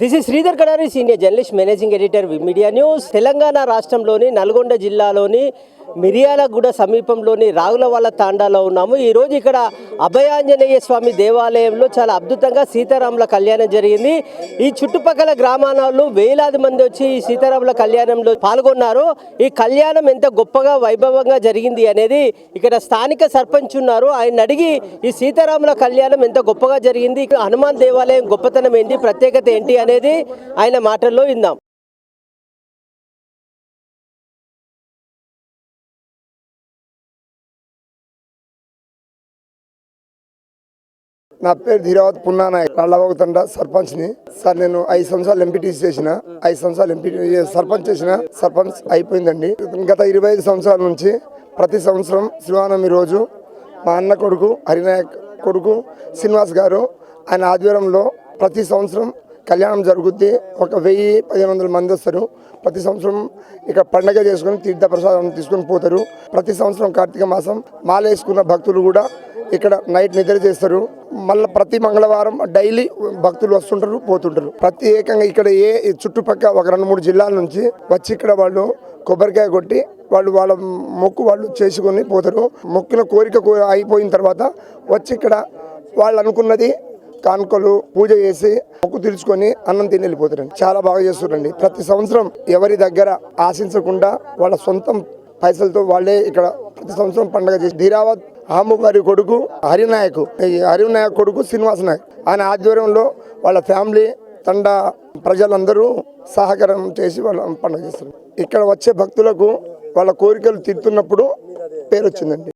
This is Sridhar Kadari senior journalist managing editor media news Telangana రాష్ట్రంలోని నల్గొండ జిల్లాలోని మిరియాలగూడ సమీపంలోని రాగులవాళ్ళ తాండాలో ఉన్నాము. ఈరోజు ఇక్కడ అభయాంజనేయ స్వామి దేవాలయంలో చాలా అద్భుతంగా సీతారాముల కళ్యాణం జరిగింది. ఈ చుట్టుపక్కల గ్రామాలలో వేలాది మంది వచ్చి ఈ సీతారాముల కళ్యాణంలో పాల్గొన్నారు. ఈ కళ్యాణం ఎంత గొప్పగా వైభవంగా జరిగింది అనేది ఇక్కడ స్థానిక సర్పంచ్ ఉన్నారు. ఆయన అడిగి ఈ సీతారాముల కళ్యాణం ఎంత గొప్పగా జరిగింది ఇక్కడ హనుమాన్ దేవాలయం గొప్పతనం ఏంటి ప్రత్యేకత ఏంటి అనేది ఆయన మాటల్లో విందాం. నా పేరు ధీరావత్ పున్నానాయక్. రాళ్ళబాగుతండ సర్పంచ్ని. సార్ నేను ఐదు సంవత్సరాలు ఎంపీటీసీ చేసిన. ఐదు సంవత్సరాలు ఎంపీ సర్పంచ్ చేసిన. సర్పంచ్ అయిపోయిందండి. గత ఇరవై ఐదు సంవత్సరాల నుంచి ప్రతి సంవత్సరం శ్రీవానమి రోజు మా అన్న కొడుకు హరినాయక్ కొడుకు శ్రీనివాస్ గారు ఆయన ఆధ్వర్యంలో ప్రతి సంవత్సరం కళ్యాణం జరుగుద్ది. ఒక వెయ్యి పదిహేను వందల మంది వస్తారు. ప్రతి సంవత్సరం ఇక్కడ పండగ చేసుకుని తీర్థ ప్రసాదం తీసుకొని పోతారు. ప్రతి సంవత్సరం కార్తీక మాసం మాల వేసుకున్న భక్తులు కూడా ఇక్కడ నైట్ నిద్ర చేస్తారు. మళ్ళీ ప్రతి మంగళవారం డైలీ భక్తులు వస్తుంటారు పోతుంటారు. ప్రత్యేకంగా ఇక్కడ ఏ చుట్టుపక్క ఒక రెండు మూడు జిల్లాల నుంచి వచ్చి ఇక్కడ వాళ్ళు కొబ్బరికాయ కొట్టి వాళ్ళు వాళ్ళ మొక్కు వాళ్ళు చేసుకొని పోతారు. మొక్కుల కోరిక అయిపోయిన తర్వాత వచ్చి ఇక్కడ వాళ్ళు అనుకున్నది కానుకలు పూజ చేసి మొక్కు తీర్చుకొని అన్నం తిని వెళ్ళిపోతారండి. చాలా బాగా చేస్తారండి. ప్రతి సంవత్సరం ఎవరి దగ్గర ఆశించకుండా వాళ్ళ సొంతం పైసలతో వాళ్ళే ఇక్కడ ప్రతి సంవత్సరం పండుగ చేసి ధీరావత్ ఆము గారి కొడుకు హరినాయక్ ఈ హరినాయక్ కొడుకు శ్రీనివాస నాయక్. ఆయన ఆధ్వర్యంలో వాళ్ళ ఫ్యామిలీ తండ ప్రజలందరూ సహకారం చేసి వాళ్ళ పండుగ చేస్తారు ఇక్కడ వచ్చే భక్తులకు వాళ్ళ కోరికలు తీరుతున్నప్పుడు పేరు వచ్చిందండి